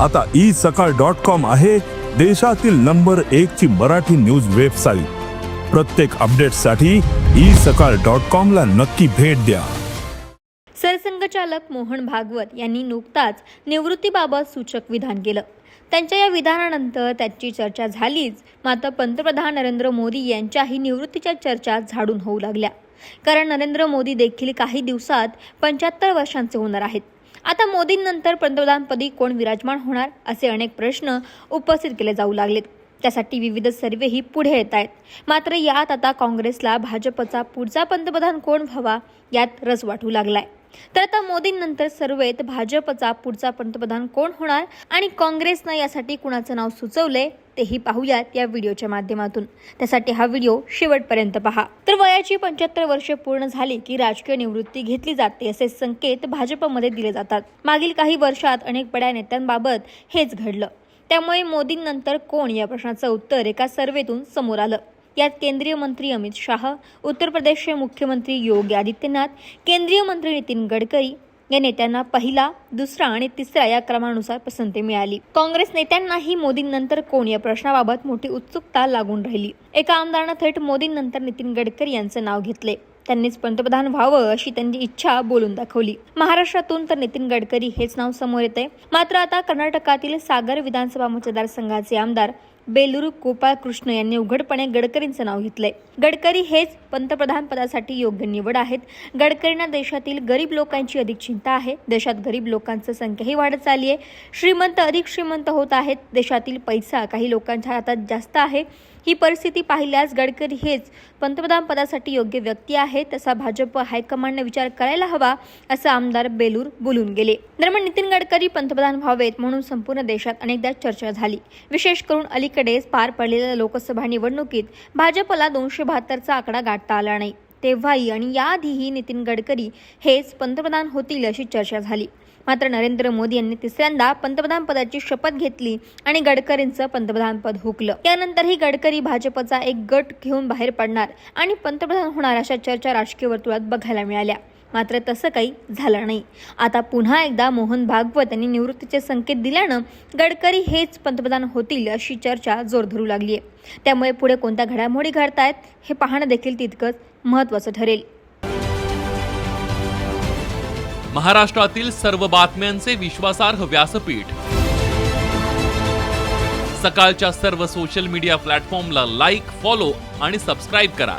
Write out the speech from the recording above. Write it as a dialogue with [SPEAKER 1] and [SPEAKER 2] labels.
[SPEAKER 1] आता ई सकाळ dot com आहे देशातील नंबर एक ची मराठी न्यूज वेबसाईट. प्रत्येक अपडेटसाठी ई सकाळ डॉट कॉम ला नक्की भेट द्या.
[SPEAKER 2] सरसंघचालक मोहन भागवत यांनी नुकताच निवृत्तीबाबत सूचक विधान केलं. त्यांच्या या विधानानंतर त्याची चर्चा झालीच मात्र पंतप्रधान नरेंद्र मोदी यांच्याही निवृत्तीच्या चर्चा झाडून होऊ लागल्या. कारण नरेंद्र मोदी देखील काही दिवसात पंच्याहत्तर वर्षांचे होणार आहेत. आता मोदींनंतर पंतप्रधानपदी कोण विराजमान होणार असे अनेक प्रश्न उपस्थित केले जाऊ लागलेत. त्यासाठी विविध सर्वेही पुढे येत आहेत. मात्र यात आता काँग्रेसला भाजपचा पुढचा पंतप्रधान कोण व्हावा यात रस वाटू लागलाय. तर आता मोदींनंतर सर्वेत भाजपचा पुढचा पंतप्रधान कोण होणार आणि काँग्रेसनं यासाठी कुणाचं नाव सुचवलंय तेही पाहूयात या व्हिडिओच्या माध्यमातून. त्यासाठी हा व्हिडिओ शेवटपर्यंत पहा. तर वयाची पंच्याहत्तर वर्षे पूर्ण झाली की राजकीय निवृत्ती घेतली जाते असे संकेत भाजपमध्ये दिले जातात. मागील काही वर्षात अनेक बड्या नेत्यांबाबत हेच घडलं. त्यामुळे मोदींनंतर कोण या प्रश्नाचं उत्तर एका सर्वेतून समोर आलं? यात केंद्रीय मंत्री अमित शाह उत्तर प्रदेशचे मुख्यमंत्री योगी आदित्यनाथ केंद्रीय मंत्री नितीन गडकरी या नेत्यांना पहिला दुसरा आणि तिसरा या क्रमानुसार पसंती मिळाली. काँग्रेस नेत्यांनाही मोदींनंतर कोण या प्रश्नाबाबत मोठी उत्सुकता लागून राहिली? एका आमदारानं थेट मोदींनंतर नितीन गडकरी यांचं नाव घेतले. त्यांनीच पंतप्रधान व्हावं अशी त्यांची इच्छा बोलून दाखवली. महाराष्ट्रातून तर नितीन गडकरी हेच नाव समोर येते मात्र आता कर्नाटकातील सागर विधानसभा मतदारसंघाचे आमदार बेलुरू गोपाळ कृष्ण यांनी उघडपणे गडकरींचं नाव घेतलंय. गडकरी हेच पंतप्रधान पदासाठी योग्य निवड आहेत. गडकरींना देशातील गरीब लोकांची अधिक चिंता आहे. देशात गरीब लोकांचं संख्याही वाढत चालली आहे. श्रीमंत अधिक श्रीमंत होत आहेत. देशातील पैसा काही लोकांच्या हातात जास्त आहे. ही परिस्थिती पाहिल्यास गडकरी हेच पंतप्रधान पदासाठी योग्य व्यक्ती आहे तसा भाजप हायकमांडने विचार करायला हवा असं आमदार बेलूर बोलून गेले. दरम्यान नितीन गडकरी पंतप्रधान व्हावेत म्हणून संपूर्ण देशात अनेकदा चर्चा झाली. विशेष करून अलीकडेच पार पडलेल्या लोकसभा निवडणुकीत भाजपला दोनशे बहात्तरचा आकडा गाठता आला नाही. तेव्हाही आणि याआधीही नितीन गडकरी हेच पंतप्रधान होतील अशी चर्चा झाली. मात्र नरेंद्र मोदी यांनी तिसऱ्यांदा पंतप्रधान पदाची शपथ घेतली आणि गडकरींचं पंतप्रधान पद हुकलं. त्यानंतरही गडकरी भाजपचा एक गट घेऊन बाहेर पडणार आणि पंतप्रधान होणार अशा चर्चा राजकीय वर्तुळात बघायला मिळाल्या. मात्र तसं काही झालं नाही. आता पुन्हा एकदा मोहन भागवत यांनी निवृत्तीचे संकेत दिल्यानं गडकरी हेच पंतप्रधान होतील अशी चर्चा जोर धरू लागली आहे त्यामुळे पुढे कोणत्या घडामोडी घडतायत हे पाहणं देखील तितकंच महत्त्वाचं ठरेल.
[SPEAKER 3] महाराष्ट्रातील सर्व बातम्यांचे विश्वासार्ह व्यासपीठ. सकाळच्या सर्व सोशल मीडिया प्लॅटफॉर्मला लाईक फॉलो आणि सबस्क्राईब करा.